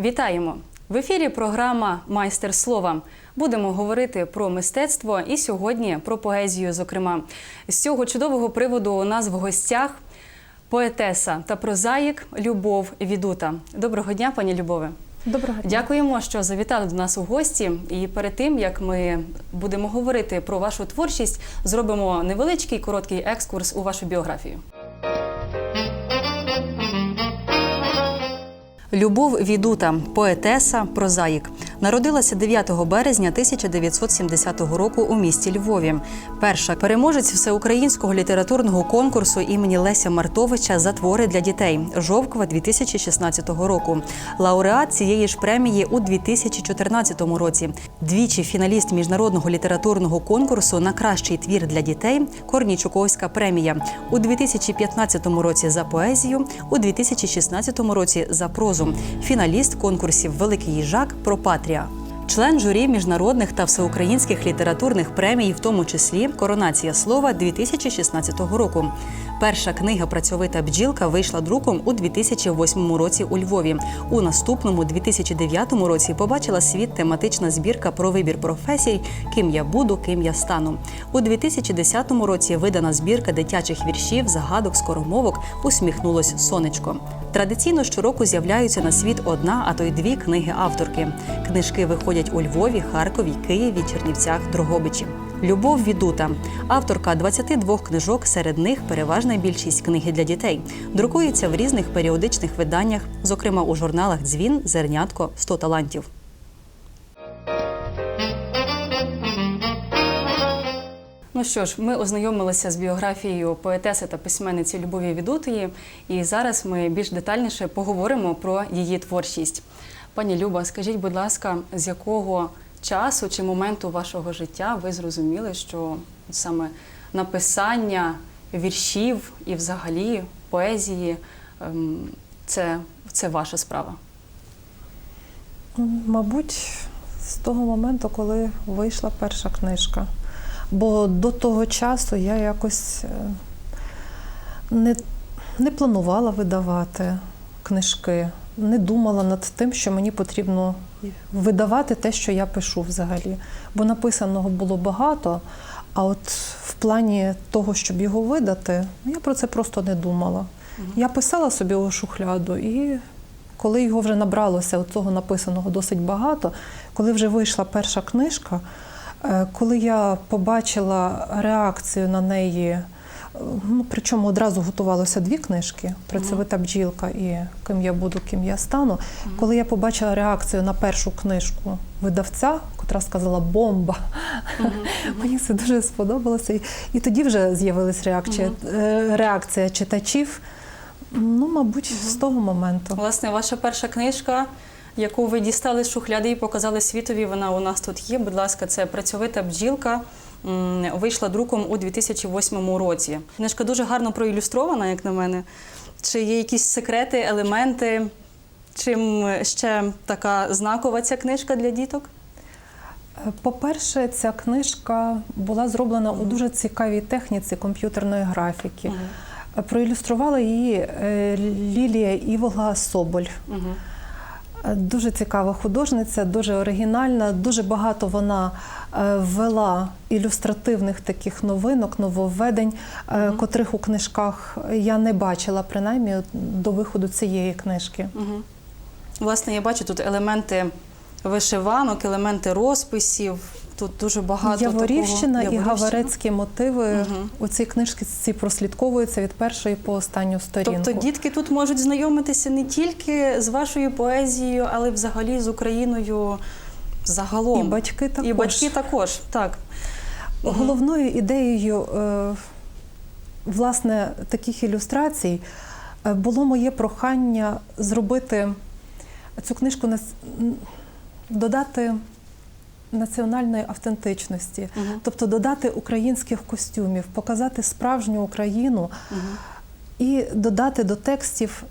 Вітаємо! В ефірі програма Майстер слова. Будемо говорити про мистецтво і сьогодні про поезію. Зокрема, з цього чудового приводу у нас в гостях поетеса та прозаїк Любов Відута. Доброго дня, пані Любове. Доброго дня. Дякуємо, що завітали до нас у гості. І перед тим як ми будемо говорити про вашу творчість, зробимо невеличкий короткий екскурс у вашу біографію. Любов Відута, поетеса, прозаїк. Народилася 9 березня 1970 року у місті Львові. Перша переможець всеукраїнського літературного конкурсу імені Леся Мартовича за твори для дітей Жовкова 2016 року. Лауреат цієї ж премії у 2014 році. Двічі фіналіст міжнародного літературного конкурсу на кращий твір для дітей Корнічуковська премія у 2015 році за поезію, у 2016 році за прозу. Фіналіст конкурсів Великий їжак Пропатрія. Член журі міжнародних та всеукраїнських літературних премій, в тому числі Коронація слова 2016 року. Перша книга Працьовита бджілка вийшла друком у 2008 році у Львові. У наступному 2009 році побачила світ тематична збірка про вибір професій Ким я буду, ким я стану. У 2010 році видана збірка дитячих віршів, загадок, скоромовок Усміхнулось сонечко. Традиційно щороку з'являються на світ одна, а то й дві книги авторки. Книжки виходять у Львові, Харкові, Києві, Чернівцях, Дрогобичі. Любов Відута, авторка 22 книжок, серед них переважна більшість книги для дітей. Друкується в різних періодичних виданнях, зокрема у журналах Дзвін, Зернятко, «100 талантів. Ну що ж, ми ознайомилися з біографією поетеси та письменниці Любові Відутої, і зараз ми більш детальніше поговоримо про її творчість. Пані Люба, скажіть, будь ласка, з якого часу чи моменту вашого життя ви зрозуміли, що саме написання віршів і взагалі поезії ем, це, це ваша справа? Мабуть, з того моменту, коли вийшла перша книжка. Бо до того часу я якось е, не, не планувала видавати книжки, не думала над тим, що мені потрібно видавати те, що я пишу взагалі. Бо написаного було багато, а от в плані того, щоб його видати, я про це просто не думала. Я писала собі у шухляду, і коли його вже набралося от цього написаного досить багато, коли вже вийшла перша книжка, е, коли я побачила реакцію на неї, ну причому одразу готувалося дві книжки: Працьовита бджілка і Ким я буду, ким я стану. Коли я побачила реакцію на першу книжку видавця, котра сказала бомба, мені це дуже сподобалося. І, і тоді вже з'явилась реакція, е, реакція читачів. Ну, мабуть, з того моменту. Власне, ваша перша книжка, яку ви дістали з шухляди і показали світові, вона у нас тут є. Будь ласка, це працьовита бджілка. Вийшла друком у 2008 році. Книжка дуже гарно проілюстрована, як на мене. Чи є якісь секрети, елементи? Чим ще така знакова ця книжка для діток? По-перше, ця книжка була зроблена у дуже цікавій техніці комп'ютерної графіки. Проілюструвала її е, Лілія Іволга Соболь. Дуже цікава художниця, дуже оригінальна. Дуже багато вона е, ввела ілюстративних таких новинок, нововведень, угу. котрих у книжках я не бачила, принаймні до виходу цієї книжки. Угу. Власне, я бачу тут елементи вишиванок, елементи розписів. Тут дуже багато Яворівщина такого. і гаварецькі мотиви Мгм. у цій книжці ці прослідковуються від першої по останню сторінку. Тобто дітки тут можуть знайомитися не тільки з вашою поезією, але й взагалі з Україною загалом. І батьки також. І батьки також, так. Головною ідеєю е, власне таких ілюстрацій е, було моє прохання зробити цю книжку додати національної автентичності, Мгм. тобто додати українських костюмів, показати справжню Україну Мгм. і додати до текстів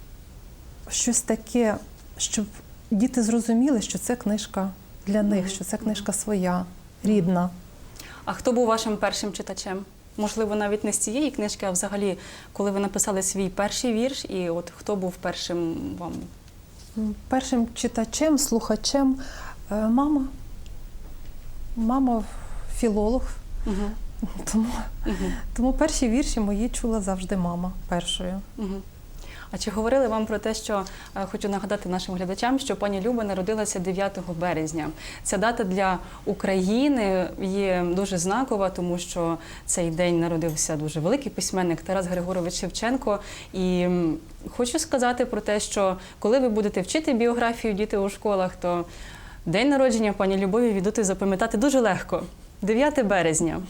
щось таке, щоб діти зрозуміли, що це книжка для них, що це книжка своя, рідна. А хто був вашим першим читачем? Можливо, навіть не з цієї книжки, а взагалі, коли ви написали свій перший вірш, і от хто був першим вам Першим читачем, слухачем е, мама. Мама філолог, Угу. тому, Угу. тому перші вірші мої чула завжди мама першою. Угу. А чи говорили вам про те, що е, хочу нагадати нашим глядачам, що пані Люба народилася 9 березня? Ця дата для України є дуже знакова, тому що цей день народився дуже великий письменник Тарас Григорович Шевченко. І хочу сказати про те, що коли ви будете вчити біографію діти у школах, то день народження пані Любові віддути запам'ятати дуже легко. 9 березня.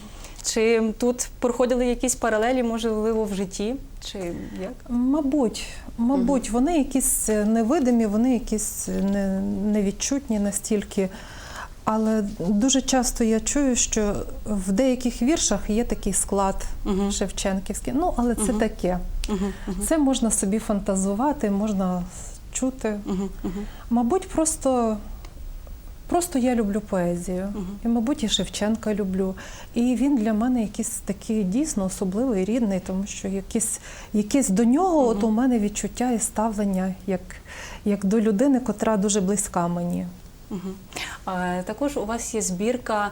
Чи тут проходили якісь паралелі, можливо, в житті? Чи як? Мабуть, мабуть, вони якісь невидимі, вони якісь не, невідчутні настільки. Але дуже часто я чую, що в деяких віршах є такий склад Мгм. шевченківський. Ну, але це Мгм. таке. Мгм, Це можна собі фантазувати, можна чути. мгм, Мабуть, просто, просто я люблю поезію. мгм. І, мабуть, і Шевченка люблю. І він для мене якийсь такий дійсно особливий, рідний, тому що якісь, якісь до нього от у мене відчуття і ставлення як, як до людини, котра дуже близька мені. А, Також у вас є збірка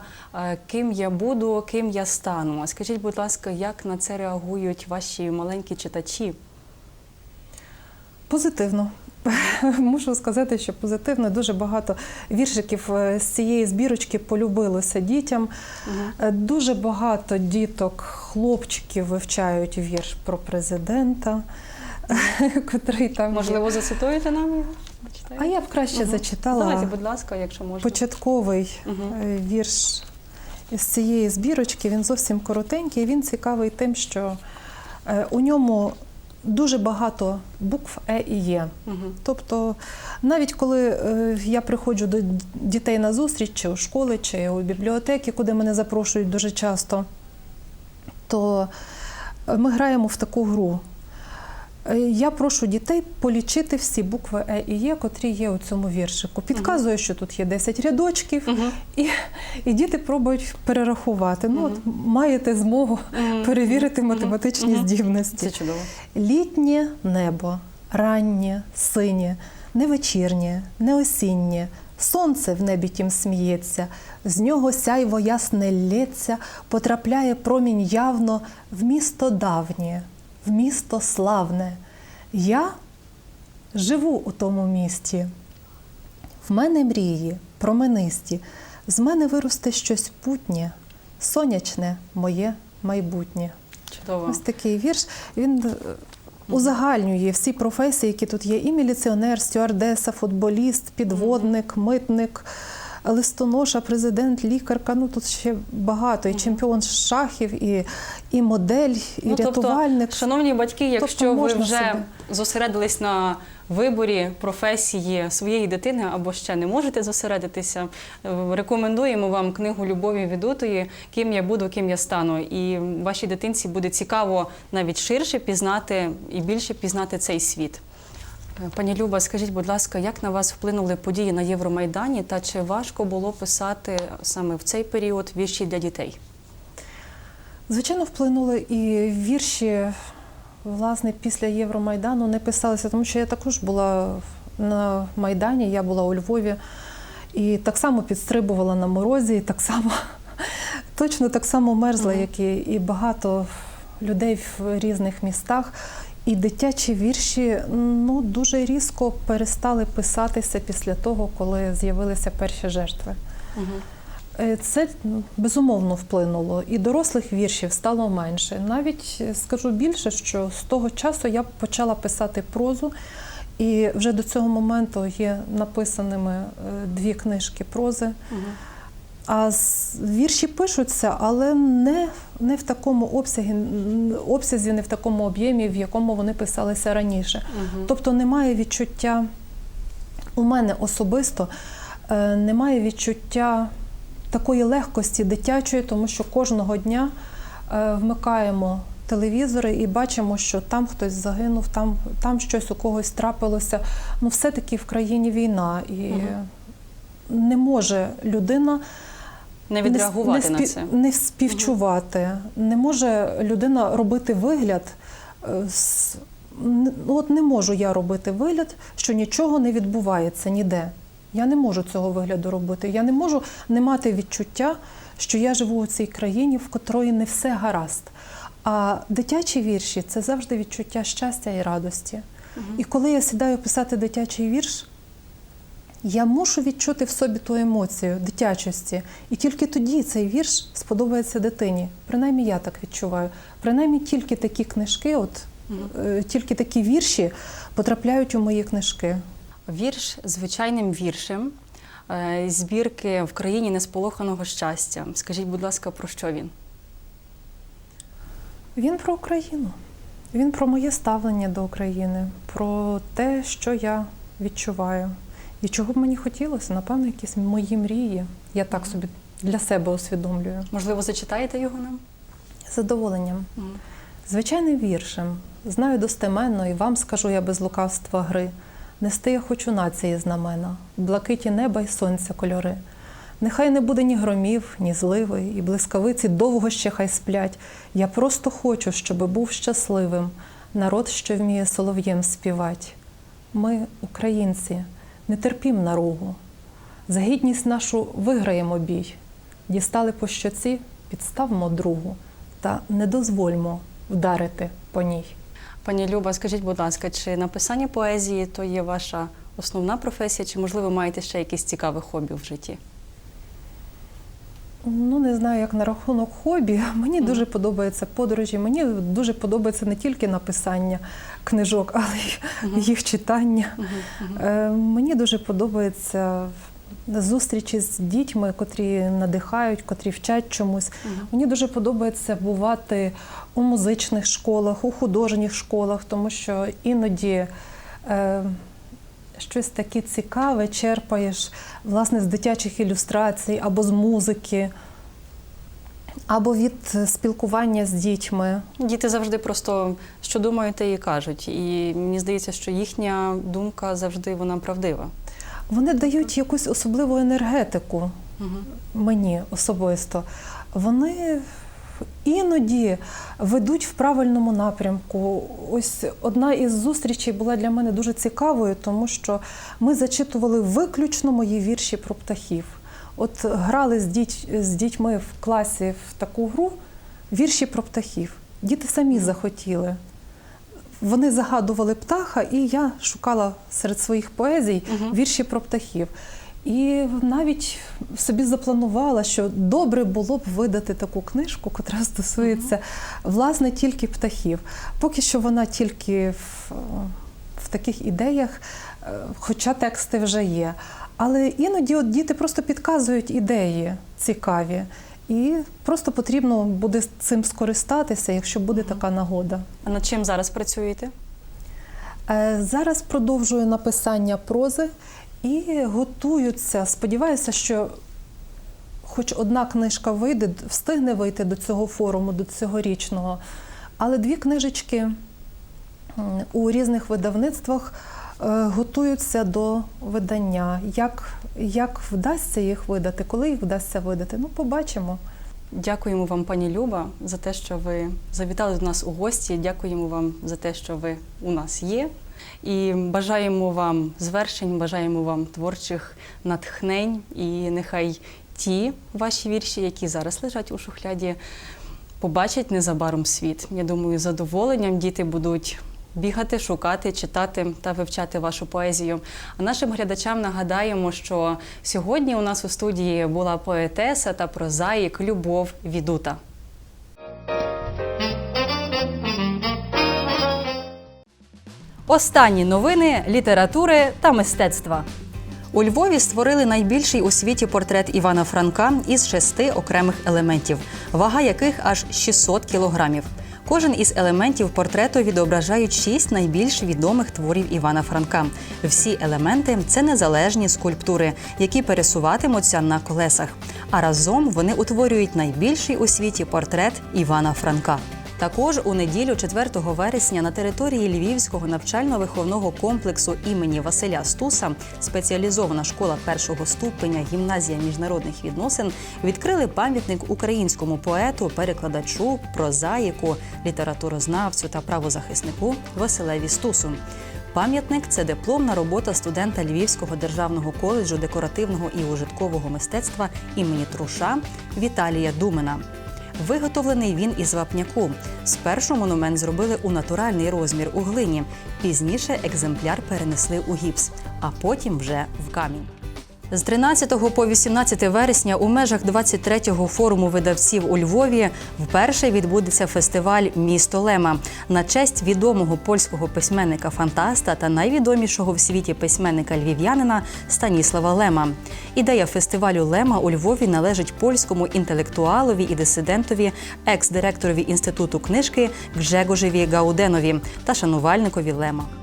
Ким я буду, ким я стану. Скажіть, будь ласка, як на це реагують ваші маленькі читачі? Позитивно. Мушу сказати, що позитивно дуже багато віршиків е, з цієї збірочки полюбилося дітям. Е, Дуже багато діток, хлопчиків вивчають вірш про президента, котрий там. Можливо, зацитуєте нам його? А я б краще Мгм. зачитала Давайте, будь ласка, якщо можна. початковий е, вірш з цієї збірочки. Він зовсім коротенький. Він цікавий тим, що у ньому дуже багато букв Е і Є. Угу. Тобто, навіть коли е, я приходжу до дітей на зустріч, чи у школи, чи у бібліотеки, куди мене запрошують дуже часто, то е, ми граємо в таку гру. Е, Я прошу дітей полічити всі букви Е і Є, котрі є у цьому віршику. Підказую, що тут є 10 рядочків, і, і діти пробують перерахувати. Ну, от маєте змогу перевірити математичні здібності. Це чудово. Літнє небо, раннє, синє, не вечірнє, не осіннє. Сонце в небі тім сміється, з нього сяйво ясне лється, потрапляє промінь явно в місто давнє, в місто славне. Я живу у тому місті. В мене мрії, променисті, з мене виросте щось путнє, сонячне моє майбутнє. Чудово. Ось такий вірш. Він е, узагальнює всі професії, які тут є: і міліціонер, стюардеса, футболіст, підводник, митник, листоноша, президент, лікарка. Ну тут ще багато. І чемпіон шахів, і, і модель, і Ну, рятувальник. Тобто, шановні батьки, якщо ви вже себе. зосередились на виборі професії своєї дитини або ще не можете зосередитися, е, рекомендуємо вам книгу Любові Відутої Ким я буду, ким я стану. І вашій дитинці буде цікаво навіть ширше пізнати і більше пізнати цей світ. Пані Люба, скажіть, будь ласка, як на вас вплинули події на Євромайдані та чи важко було писати саме в цей період вірші для дітей? Звичайно, вплинули і вірші, власне, після Євромайдану не писалися, тому що я також була на Майдані, я була у Львові і так само підстрибувала на морозі, і так само точно так само мерзла, як і багато людей в різних містах. І дитячі вірші ну, дуже різко перестали писатися після того, коли з'явилися перші жертви. Угу. Це ну, безумовно вплинуло. І дорослих віршів стало менше. Навіть е, скажу більше, що з того часу я почала писати прозу, і вже до цього моменту є написаними е, дві книжки прози. Угу. А вірші пишуться, але не, не в такому обсязі, обсязі, не в такому об'ємі, в якому вони писалися раніше. Угу. Тобто немає відчуття у мене особисто, е, немає відчуття такої легкості дитячої, тому що кожного дня е, вмикаємо телевізори і бачимо, що там хтось загинув, там, там щось у когось трапилося. Ну, все-таки в країні війна, і Мгм. не може людина Не відреагувати не, на спі- це. Не співчувати. Не може людина робити вигляд е, от не можу я робити вигляд, що нічого не відбувається ніде. Я не можу цього вигляду робити. Я не можу не мати відчуття, що я живу у цій країні, в котрої не все гаразд. А дитячі вірші це завжди відчуття щастя і радості. І коли я сідаю писати дитячий вірш, я мушу відчути в собі ту емоцію дитячості. І тільки тоді цей вірш сподобається дитині. Принаймні я так відчуваю. Принаймні тільки такі книжки, от е, тільки такі вірші потрапляють у мої книжки. Вірш звичайним віршем е, збірки в країні несполоханого щастя. Скажіть, будь ласка, про що він? Він про Україну. Він про моє ставлення до України, про те, що я відчуваю. І чого б мені хотілося, напевно, якісь мої мрії. Я так собі для себе усвідомлюю. Можливо, зачитаєте його нам? З задоволенням. Мгм. Звичайним віршем. Знаю достеменно і вам скажу я без лукавства гри. Нести я хочу нації знамена, блакиті неба й сонця кольори. Нехай не буде ні громів, ні зливи, і блискавиці довго ще хай сплять. Я просто хочу, щоби був щасливим народ, що вміє солов'єм співать. Ми, українці, не терпім наругу. За гідність нашу виграємо бій. Дістали по щоці, підставмо другу, та не дозвольмо вдарити по ній. Пані Люба, скажіть, будь ласка, чи написання поезії то є ваша основна професія, чи можливо маєте ще якісь цікаві хобі в житті? Ну, не знаю, як на рахунок хобі. Мені дуже подобаються подорожі. Мені дуже подобається не тільки написання книжок, але й їх читання. Е, Мені дуже подобається зустрічі з дітьми, котрі надихають, котрі вчать чомусь. Мені дуже подобається бувати у музичних школах, у художніх школах, тому що іноді. Е, щось таке цікаве черпаєш власне з дитячих ілюстрацій або з музики, або від спілкування з дітьми. Діти завжди просто що думають, те і кажуть. І мені здається, що їхня думка завжди вона правдива. Вони дають якусь особливу енергетику мені особисто. Вони іноді ведуть в правильному напрямку. Ось одна із зустрічей була для мене дуже цікавою, тому що ми зачитували виключно мої вірші про птахів. От грали з, діть, з дітьми в класі в таку гру вірші про птахів. Діти самі захотіли. Вони загадували птаха, і я шукала серед своїх поезій вірші про птахів. І навіть собі запланувала, що добре було б видати таку книжку, котра стосується власне тільки птахів. Поки що вона тільки в, в таких ідеях, е, хоча тексти вже є. Але іноді от діти просто підказують ідеї цікаві. І просто потрібно буде цим скористатися, якщо буде така нагода. А над чим зараз працюєте? Е, Зараз продовжую написання прози і готуються. Сподіваюся, що хоч одна книжка вийде, встигне вийти до цього форуму, до цьогорічного. Але дві книжечки у різних видавництвах е, готуються до видання. Як, як вдасться їх видати, коли їх вдасться видати? Ну, побачимо. Дякуємо вам, пані Люба, за те, що ви завітали до нас у гості. Дякуємо вам за те, що ви у нас є. І бажаємо вам звершень, бажаємо вам творчих натхнень. І нехай ті ваші вірші, які зараз лежать у шухляді, побачать незабаром світ. Я думаю, з задоволенням діти будуть бігати, шукати, читати та вивчати вашу поезію. А нашим глядачам нагадаємо, що сьогодні у нас у студії була поетеса та прозаїк Любов Відута. Останні новини літератури та мистецтва. У Львові створили найбільший у світі портрет Івана Франка із шести окремих елементів, вага яких аж 600 кілограмів. Кожен із елементів портрету відображають шість найбільш відомих творів Івана Франка. Всі елементи це незалежні скульптури, які пересуватимуться на колесах. А разом вони утворюють найбільший у світі портрет Івана Франка. Також у неділю, 4 вересня, на території Львівського навчально-виховного комплексу імені Василя Стуса, спеціалізована школа першого ступеня гімназія міжнародних відносин відкрили пам'ятник українському поету, перекладачу, прозаїку, літературознавцю та правозахиснику Василеві Стусу. Пам'ятник це дипломна робота студента Львівського державного коледжу декоративного і ужиткового мистецтва імені Труша Віталія Думина. Виготовлений він із вапняку. Спершу монумент зробили у натуральний розмір у глині. Пізніше екземпляр перенесли у гіпс, а потім вже в камінь. З 13 по 18 вересня у межах 23-го форуму видавців у Львові вперше відбудеться фестиваль Місто Лема на честь відомого польського письменника фантаста та найвідомішого в світі письменника львів'янина Станіслава Лема. Ідея фестивалю Лема у Львові належить польському інтелектуалові і дисидентові, екс-директорові інституту книжки Гжегожеві Гауденові та шанувальникові Лема.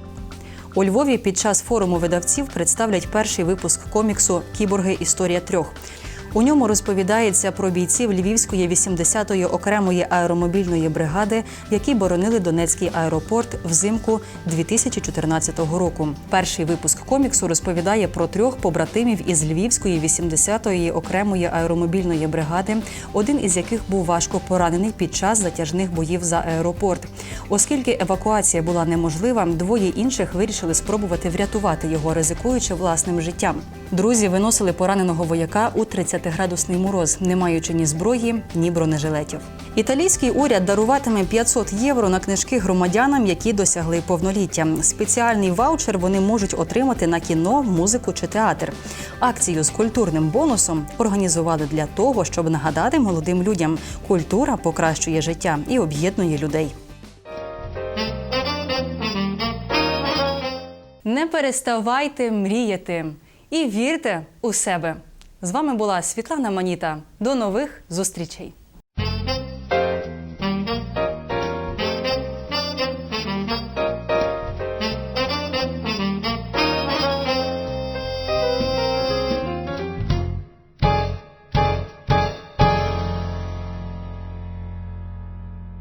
У Львові під час форуму видавців представлять перший випуск коміксу Кіборги Історія трьох. У ньому розповідається про бійців Львівської 80-ї окремої аеромобільної бригади, які боронили Донецький аеропорт взимку 2014 року. Перший випуск коміксу розповідає про трьох побратимів із Львівської 80-ї окремої аеромобільної бригади, один із яких був важко поранений під час затяжних боїв за аеропорт. Оскільки евакуація була неможлива, двоє інших вирішили спробувати врятувати його, ризикуючи власним життям. Друзі виносили пораненого вояка у 30-градусний мороз, не маючи ні зброї, ні бронежилетів. Італійський уряд даруватиме 500 євро на книжки громадянам, які досягли повноліття. Спеціальний ваучер вони можуть отримати на кіно, музику чи театр. Акцію з культурним бонусом організували для того, щоб нагадати молодим людям, культура покращує життя і об'єднує людей. Не переставайте мріяти і вірте у себе. З вами була Світлана Маніта. До нових зустрічей!